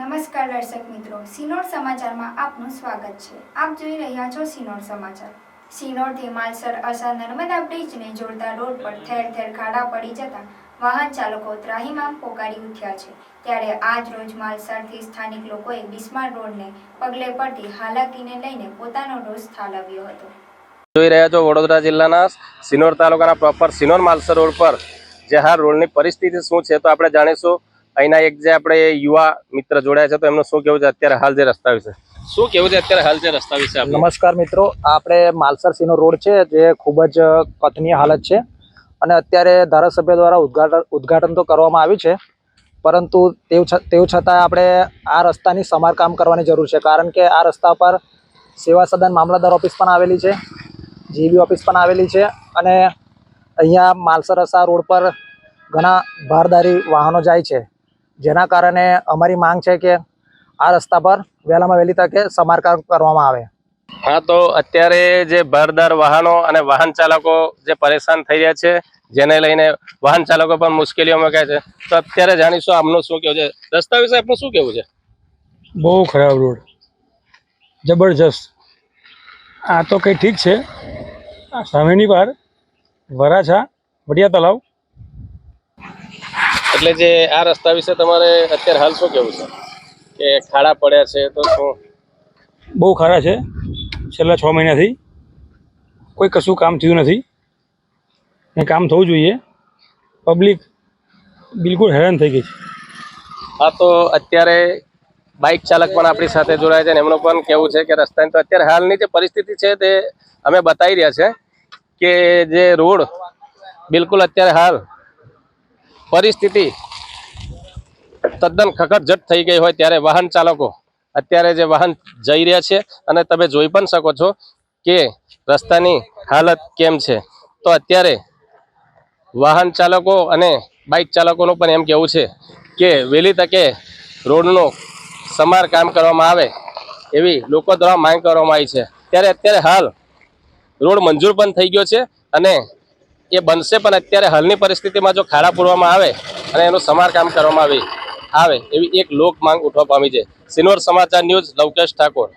નમસ્કાર દર્શક મિત્રો, સિનોર સમાચારમાં આપનું સ્વાગત છે. આપ જોઈ રહ્યા છો સિનોર સમાચાર. સિનોરથી માલસર અસા નર્મદા બ્રિજને જોડતા રોડ પર ઠેર ઠેર ખાડા પડી જતા વાહન ચાલકો ત્રાહીમામ પોકારી ઉઠ્યા છે. ત્યારે આજ રોજ માલસરથી સ્થાનિક લોકોએ બિસ્માર રોડને પગલે પડતી હાલાકીને લઈને પોતાનો રોષ ઠાલવ્યો હતો. જોઈ રહ્યા છો વડોદરા જિલ્લાના સિનોર તાલુકાના પ્રોપર સિનોર માલસર રોડ પર જે હાલ રોડની પરિસ્થિતિ શું છે તો આપણે જાણીશું અહીંના એક જે આપણે યુવા મિત્ર જોડાયા છે તો એમનું શું કેવું છે? અત્યારે હાલ જે રસ્તા વિશે? શું કેવું છે? અત્યારે હાલ જે રસ્તા વિશે નમસ્કાર મિત્રો આપણે માલસર સિનો રોડ છે જે ખૂબ જ કથનીય હાલત છે અને અત્યારે ધારાસભ્ય દ્વારા ઉદ્ઘાટન ઉદ્ઘાટન તો કરવામાં આવ્યું છે પરંતુ તેવું તેવું છતાં આપણે આ રસ્તાની સમારકામ કરવાની જરૂર છે કારણ કે આ રસ્તા પર સેવા સદન મામલતદાર ઓફિસ પણ આવેલી છે જીબી ઓફિસ પણ આવેલી છે અને અહીંયા માલસર રસ્તા રોડ પર ઘણા ભારદારી વાહનો જાય છે. જેના કારણે અમારી માંગ છે કે આ રસ્તા પર વહેલામાં વહેલી તકે સમારકામ કરવામાં આવે. હા તો અત્યારે જે ભારદાર વાહનો અને વાહન ચાલકો જે પરેશાન થઈ રહ્યા છે જેને લઈને વાહન ચાલકો પણ મુશ્કેલીઓમાં કહે છે તો અત્યારે જાણીશું આમનું શું કેવું છે. રસ્તા વિશે આપનું શું કેવું છે? બહુ ખરાબ રોડ. જબરજસ્ત. આ તો કંઈ ઠીક છે. આ સામેની વાર વરાછા વડિયા તલાવ એટલે જે આ રસ્તા વિશે તમારે અત્યારે હાલ શું કેવું છે? કે ખાડા પડ્યા છે તો શું? બહુ ખરા છે. છેલ્લા છ મહિનાથી કોઈ કશું કામ થયું નથી. ને કામ થવું જોઈએ. પબ્લિક બિલકુલ હેરાન થઈ ગઈ છે. હા તો અત્યારે બાઇક ચાલક પણ આપણી સાથે જોડાય છે અને એમનું પણ કેવું છે કે રસ્તાની તો અત્યારે હાલની જે પરિસ્થિતિ છે તે અમે બતાવી રહ્યા છે કે જે રોડ બિલકુલ અત્યારે હાલ પરિસ્થિતિ તદ્દન ખખડજટ થઈ ગઈ હોય ત્યારે વાહન ચાલકો અત્યારે જે વાહન જઈ રહ્યા છે અને તમે જોઈ પણ શકો છો કે રસ્તાની હાલત કેમ છે. તો અત્યારે વાહન ચાલકો અને બાઇક ચાલકોનું પણ એમ કેવું છે કે વહેલી તકે રોડનું સમારકામ કરવામાં આવે એવી લોકો દ્વારા માંગ કરવામાં આવી છે. ત્યારે અત્યારે હાલ રોડ મંજૂર પણ થઈ ગયો છે અને એ બનશે પણ અત્યારે હાલની પરિસ્થિતિમાં જો ખાડા પૂરવામાં આવે અને એનું સમારકામ કરવામાં આવે આવે એવી એક લોક માંગ ઉઠવા પામી છે. સિનોર સમાચાર ન્યૂઝ, લવકેશ ઠાકોર.